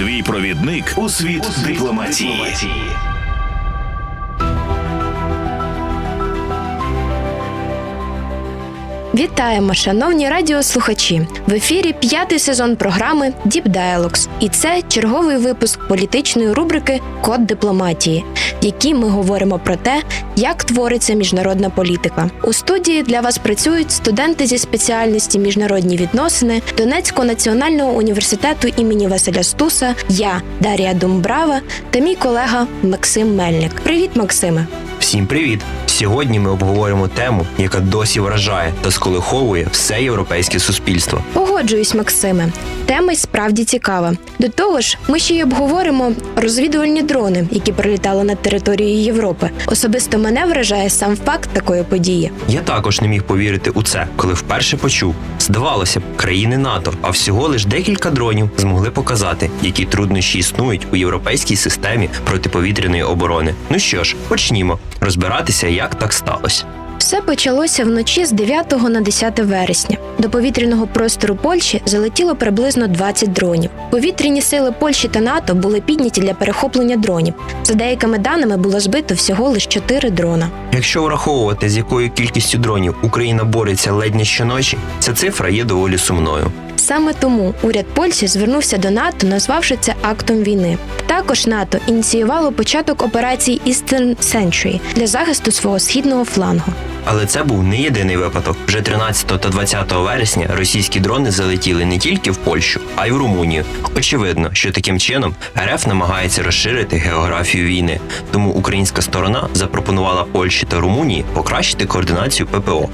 Твій провідник у світ дипломатії. Вітаємо, шановні радіослухачі! В ефірі п'ятий сезон програми Deep Dialogues. І це черговий випуск політичної рубрики Код дипломатії, в якій ми говоримо про те, як твориться міжнародна політика. У студії для вас працюють студенти зі спеціальності міжнародні відносини Донецького національного університету імені Василя Стуса, я Дар'я Думбрава та мій колега Максим Мельник. Привіт, Максиме! Всім привіт! Сьогодні ми обговоримо тему, яка досі вражає та сколиховує все європейське суспільство. Погоджуюсь, Максиме. Тема й справді цікава. До того ж, ми ще й обговоримо розвідувальні дрони, які прилітали над територією Європи. Особисто мене вражає сам факт такої події. Я також не міг повірити у це, коли вперше почув. Здавалося б, країни НАТО, а всього лиш декілька дронів змогли показати, які труднощі існують у європейській системі протиповітряної оборони. Ну що ж, почнімо розбиратися, як так сталося. Все почалося вночі з 9 на 10 вересня. До повітряного простору Польщі залетіло приблизно 20 дронів. Повітряні сили Польщі та НАТО були підняті для перехоплення дронів. За деякими даними було збито всього лише 4 дрона. Якщо враховувати, з якою кількістю дронів Україна бореться ледь не щоночі, ця цифра є доволі сумною. Саме тому уряд Польщі звернувся до НАТО, назвавши це актом війни. Також НАТО ініціювало початок операції Eastern Century для захисту свого східного флангу. Але це був не єдиний випадок. Вже 13 та 20 вересня російські дрони залетіли не тільки в Польщу, а й в Румунію. Очевидно, що таким чином РФ намагається розширити географію війни. Тому українська сторона запропонувала Польщі та Румунії покращити координацію ППО.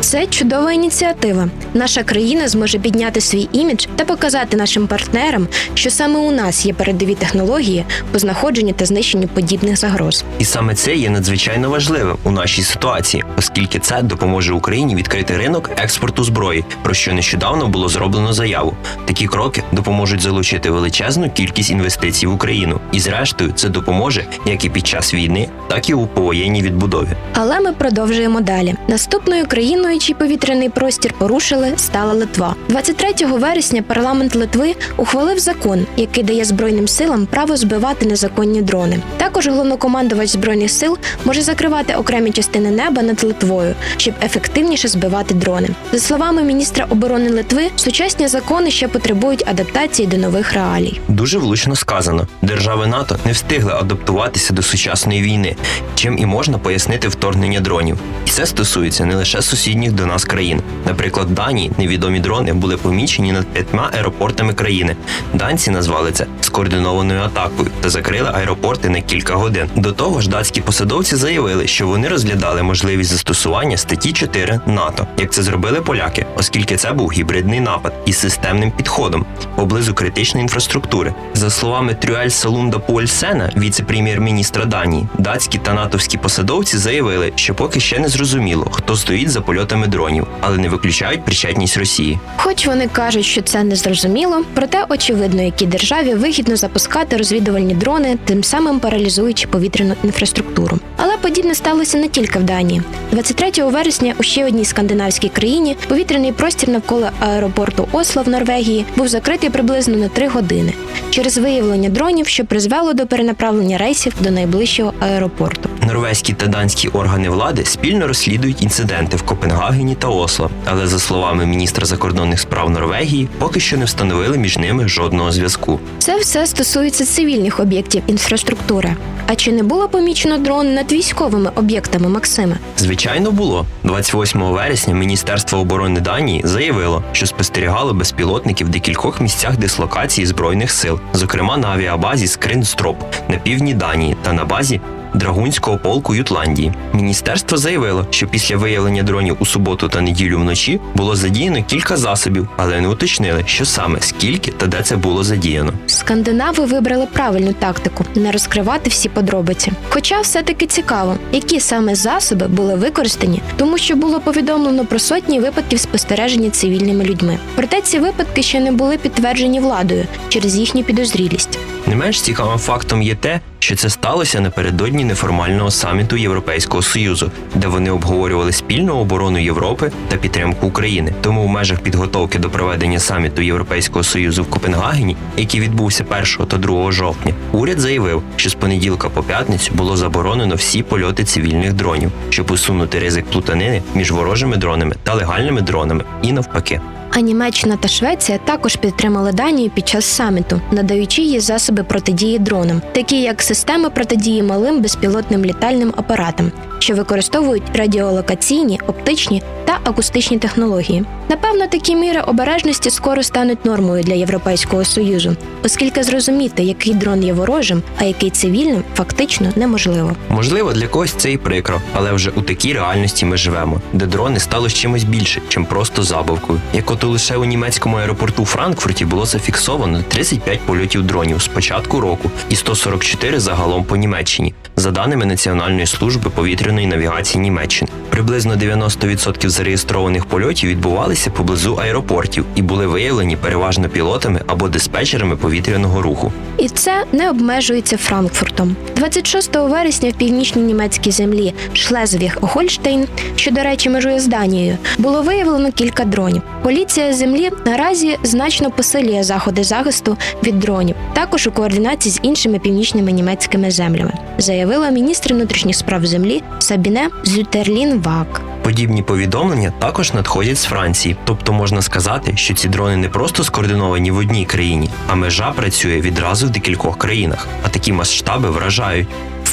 Це чудова ініціатива. Наша країна зможе підняти свій імідж та показати нашим партнерам, що саме у нас є передові технології по знаходженню та знищенню подібних загроз. І саме це є надзвичайно важливим у нашій ситуації, оскільки це допоможе Україні відкрити ринок експорту зброї, про що нещодавно було зроблено заяву. Такі кроки допоможуть залучити величезну кількість інвестицій в Україну, і зрештою це допоможе як і під час війни, так і у повоєнній відбудові. Але ми продовжуємо далі. Наступною країною, чий повітряний простір порушили, стала Литва. 23 вересня парламент Литви ухвалив закон, який дає збройним силам право збивати незаконні дрони. Також головнокомандувач збройних сил може закривати окремі частини неба над Литвою, щоб ефективніше збивати дрони. За словами міністра оборони Литви, сучасні закони ще потребують адаптації до нових реалій. Дуже влучно сказано, держави НАТО не встигли адаптуватися до сучасної війни, чим і можна пояснити вторгнення дронів. І це стосується не лише сусідніх до нас країн. Наприклад, Данії невідомі дрони були помічені над п'ятьма аеропортами країни. Данці назвали це скоординованою атакою та закрили аеропорти на кілька годин. До того ж, датські посадовці заявили, що вони розглядали можливість застосування статті 4 НАТО, як це зробили поляки, оскільки це був гібридний напад із системним підходом поблизу критичної інфраструктури. За словами Трюель Салунда Пуельсена, віце-прем'єр-міністра Данії, датські та натовські посадовці заявили, що поки ще не зрозуміло, хто стоїть за польотами дронів, але не виключають причетність Росії. Хоч вони кажуть, що це незрозуміло, проте очевидно, якій державі вигідно запускати розвідувальні дрони, тим самим паралізуючи повітряну інфраструктуру. Але подібне сталося не тільки в Данії. 23 вересня у ще одній скандинавській країні повітряний простір навколо аеропорту Осло в Норвегії був закритий приблизно на 3 години через виявлення дронів, що призвело до перенаправлення рейсів до найближчого аеропорту. Норвезькі та данські органи влади спільно розслідують інциденти в Копенгагені та Осло, але за словами міністра закордонних справ Норвегії, поки що не встановили між ними жодного зв'язку. Це все стосується цивільних об'єктів інфраструктури. А чи не було помічено дрон над військовими об'єктами Максиме? Звичайно, було 28 вересня. Міністерство оборони Данії заявило, що спостерігало безпілотників в декількох місцях дислокації збройних сил, зокрема на авіабазі Скринстроп на півдні Данії та на базі Драгунського полку Ютландії. Міністерство заявило, що після виявлення дронів у суботу та неділю вночі було задіяно кілька засобів, але не уточнили, що саме скільки та де це було задіяно. Скандинави вибрали правильну тактику не розкривати всі подробиці. Хоча все-таки цікаво, які саме засоби були використані, тому що було повідомлено про сотні випадків спостереження цивільними людьми. Проте ці випадки ще не були підтверджені владою через їхню підозрілість. Не менш цікавим фактом є те, що це сталося напередодні неформального саміту Європейського союзу, де вони обговорювали спільну оборону Європи та підтримку України. Тому в межах підготовки до проведення саміту Європейського союзу в Копенгагені, який відбувся 1 та 2 жовтня, уряд заявив, що з понеділка по п'ятницю було заборонено всі польоти цивільних дронів, щоб усунути ризик плутанини між ворожими дронами та легальними дронами, і навпаки. А Німеччина та Швеція також підтримали Данію під час саміту, надаючи їй засоби протидії дронам, такі як системи протидії малим безпілотним літальним апаратам, що використовують радіолокаційні, оптичні та акустичні технології. Напевно, такі міри обережності скоро стануть нормою для Європейського союзу, оскільки зрозуміти, який дрон є ворожим, а який цивільним, фактично неможливо. Можливо, для когось це і прикро, але вже у такій реальності ми живемо, де дрони стали чимось більше, чим просто забавкою. Як ото лише у німецькому аеропорту Франкфурті було зафіксовано 35 польотів дронів з початку року і 144 загалом по Німеччині, за даними Національної служби повітряної навігації Німеччини. Приблизно 90% зареєстрованих польотів відбувалися поблизу аеропортів і були виявлені переважно пілотами або диспетчерами повітряного руху. І це не обмежується Франкфуртом. 26 вересня в північній німецькій землі Шлезвіг-Гольштейн, що, до речі, межує з Данією, було виявлено кілька дронів. Поліція землі наразі значно посилює заходи захисту від дронів, також у координації з іншими північними німецькими землями, заявила міністр внутрішніх справ землі Сабіне Зютерлін Вак. Подібні повідомлення також надходять з Франції, тобто можна сказати, що ці дрони не просто скоординовані в одній країні, а межа працює відразу в декількох країнах, а такі масштаби вражають.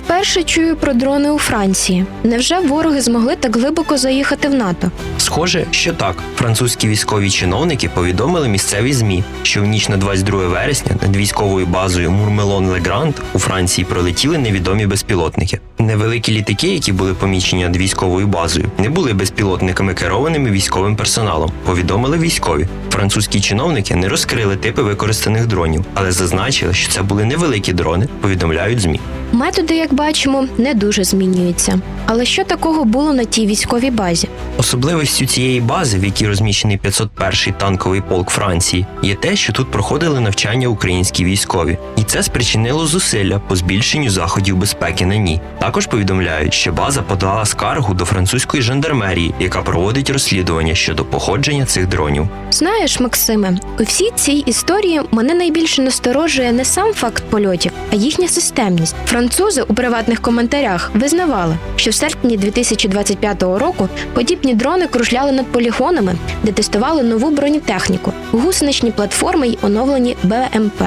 Вперше чую про дрони у Франції. Невже вороги змогли так глибоко заїхати в НАТО? Схоже, що так. Французькі військові чиновники повідомили місцеві змі, що в ніч на 22 вересня над військовою базою Мурмелон-Легранд у Франції пролетіли невідомі безпілотники. Невеликі літаки, які були помічені над військовою базою, не були безпілотниками керованими військовим персоналом. Повідомили військові. Французькі чиновники не розкрили типи використаних дронів, але зазначили, що це були невеликі дрони. Повідомляють змі. Методи, як бачимо, не дуже змінюються. Але що такого було на тій військовій базі? Особливістю цієї бази, в якій розміщений 501-й танковий полк Франції, є те, що тут проходили навчання українські військові, і це спричинило зусилля по збільшенню заходів безпеки на ній. Також повідомляють, що база подала скаргу до французької жандармерії, яка проводить розслідування щодо походження цих дронів. Знаєш, Максиме, у всій цій історії мене найбільше насторожує не сам факт польотів, а їхня системність. Французи у приватних коментарях визнавали, що в серпні 2025 року подібні дрони кружляли над полігонами, де тестували нову бронетехніку, гусеничні платформи й оновлені БМП.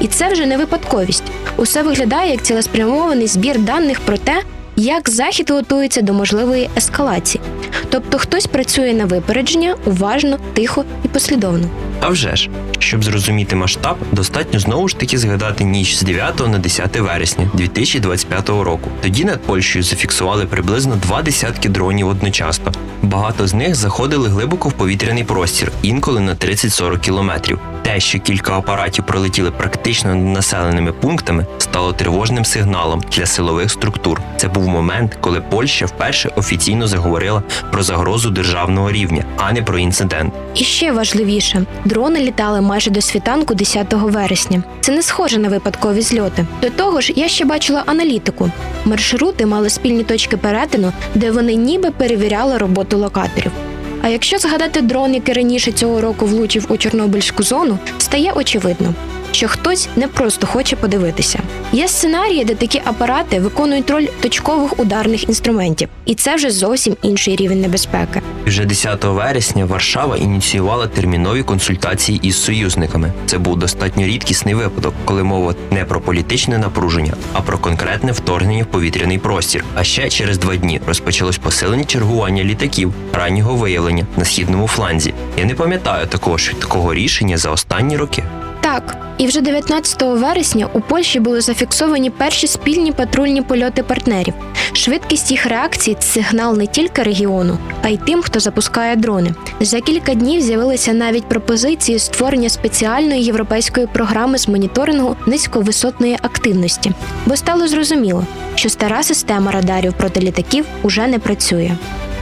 І це вже не випадковість. Усе виглядає як цілеспрямований збір даних про те, як захід готується до можливої ескалації. Тобто хтось працює на випередження уважно, тихо і послідовно. А вже ж, щоб зрозуміти масштаб, достатньо знову ж таки згадати ніч з 9 на 10 вересня 2025 року. Тоді над Польщею зафіксували приблизно два десятки дронів одночасно. Багато з них заходили глибоко в повітряний простір, інколи на 30-40 кілометрів. Те, що кілька апаратів пролетіли практично над населеними пунктами, стало тривожним сигналом для силових структур. Це був момент, коли Польща вперше офіційно заговорила про загрозу державного рівня, а не про інцидент. І ще важливіше, дрони літали майже до світанку 10 вересня. Це не схоже на випадкові зльоти. До того ж, я ще бачила аналітику. Маршрути мали спільні точки перетину, де вони ніби перевіряли роботу локаторів. А якщо згадати дрон, який раніше цього року влучив у Чорнобильську зону, стає очевидно, що хтось не просто хоче подивитися. Є сценарії, де такі апарати виконують роль точкових ударних інструментів, і це вже зовсім інший рівень небезпеки. Вже 10 вересня Варшава ініціювала термінові консультації із союзниками. Це був достатньо рідкісний випадок, коли мова не про політичне напруження, а про конкретне вторгнення в повітряний простір. А ще через два дні розпочалось посилення чергування літаків раннього виявлення на східному фланзі. Я не пам'ятаю також такого рішення за останні роки. І вже 19 вересня у Польщі були зафіксовані перші спільні патрульні польоти партнерів. Швидкість їх реакції це сигнал не тільки регіону, а й тим, хто запускає дрони. За кілька днів з'явилися навіть пропозиції створення спеціальної європейської програми з моніторингу низьковисотної активності, бо стало зрозуміло, що стара система радарів проти літаків уже не працює.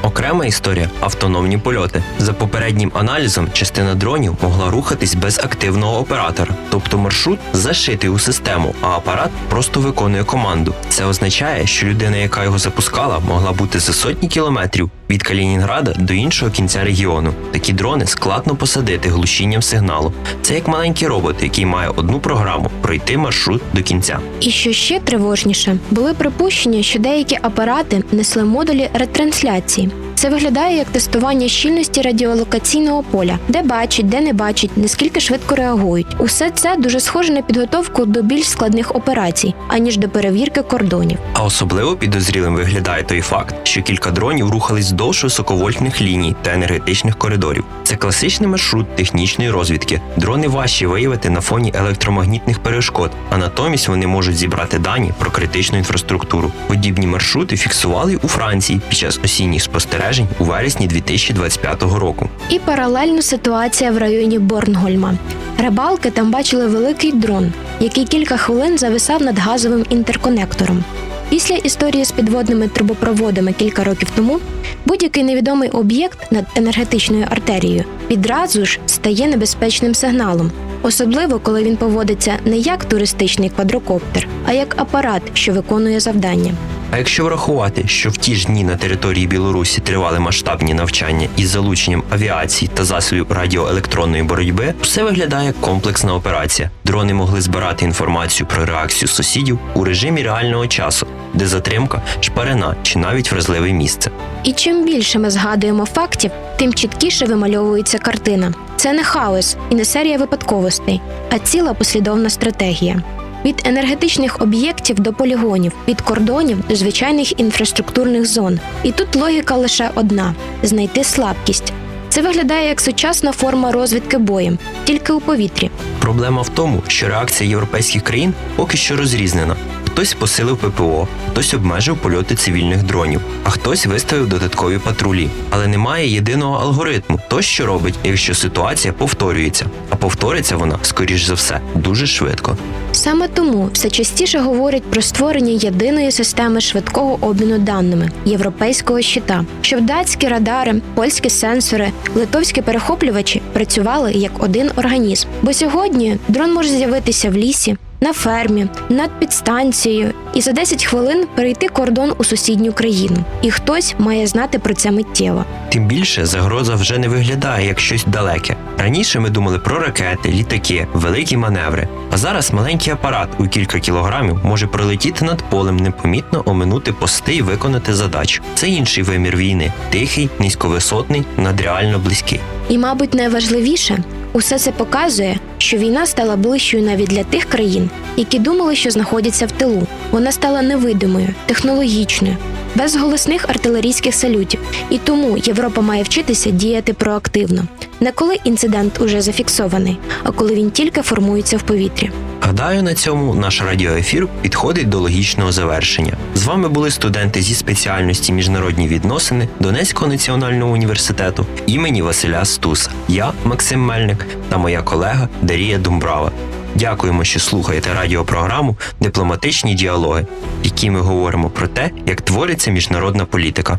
Окрема історія автономні польоти. За попереднім аналізом, частина дронів могла рухатись без активного оператора, тобто маршрут зашитий у систему, а апарат просто виконує команду. Це означає, що людина, яка його запускала, могла бути за сотні кілометрів від Калінінграда до іншого кінця регіону. Такі дрони складно посадити глушінням сигналу. Це як маленький робот, який має одну програму пройти маршрут до кінця. І що ще тривожніше, були припущення, що деякі апарати несли модулі ретрансляції. Це виглядає як тестування щільності радіолокаційного поля, де бачать, де не бачать, наскільки швидко реагують. Усе це дуже схоже на підготовку до більш складних операцій, аніж до перевірки кордонів. А особливо підозрілим виглядає той факт, що кілька дронів рухались вздовж високовольтних ліній та енергетичних коридорів. Це класичний маршрут технічної розвідки. Дрони важче виявити на фоні електромагнітних перешкод, а натомість вони можуть зібрати дані про критичну інфраструктуру. Подібні маршрути фіксували у Франції під час осінніх спостережень у вересні 2025 року. І паралельно ситуація в районі Борнгольма. Рибалки там бачили великий дрон, який кілька хвилин зависав над газовим інтерконектором. Після історії з підводними трубопроводами кілька років тому будь-який невідомий об'єкт над енергетичною артерією відразу ж стає небезпечним сигналом, особливо коли він поводиться не як туристичний квадрокоптер, а як апарат, що виконує завдання. А якщо врахувати, що в ті ж дні на території Білорусі тривали масштабні навчання із залученням авіації та засобів радіоелектронної боротьби, все виглядає як комплексна операція. Дрони могли збирати інформацію про реакцію сусідів у режимі реального часу, де затримка, шпарина чи навіть вразливе місце. І чим більше ми згадуємо фактів, тим чіткіше вимальовується картина. Це не хаос і не серія випадковостей, а ціла послідовна стратегія. Від енергетичних об'єктів до полігонів, від кордонів до звичайних інфраструктурних зон. І тут логіка лише одна: знайти слабкість. Це виглядає як сучасна форма розвідки боєм, тільки у повітрі. Проблема в тому, що реакція європейських країн поки що розрізнена. Хтось посилив ППО, хтось обмежив польоти цивільних дронів, а хтось виставив додаткові патрулі. Але немає єдиного алгоритму, то що робить, якщо ситуація повторюється. А повториться вона, скоріш за все, дуже швидко. Саме тому все частіше говорять про створення єдиної системи швидкого обміну даними європейського щита, щоб датські радари, польські сенсори, литовські перехоплювачі працювали як один організм. Бо сьогодні дрон може з'явитися в лісі. На фермі, над підстанцією, і за 10 хвилин перейти кордон у сусідню країну. І хтось має знати про це миттєво. Тим більше загроза вже не виглядає як щось далеке. Раніше ми думали про ракети, літаки, великі маневри. А зараз маленький апарат у кілька кілограмів може пролетіти над полем, непомітно оминути пости і виконати задачу. Це інший вимір війни тихий, низьковисотний, надреально близький. І, мабуть, найважливіше, усе це показує, що війна стала ближчою навіть для тих країн, які думали, що знаходяться в тилу. Вона стала невидимою, технологічною, без голосних артилерійських салютів. І тому Європа має вчитися діяти проактивно. Не коли інцидент уже зафіксований, а коли він тільки формується в повітрі. Гадаю, на цьому наш радіоефір підходить до логічного завершення. З вами були студенти зі спеціальності міжнародні відносини Донецького національного університету імені Василя Стуса. Я Максим Мельник та моя колега Дарія Думбрава. Дякуємо, що слухаєте радіопрограму Дипломатичні діалоги, в якій ми говоримо про те, як твориться міжнародна політика.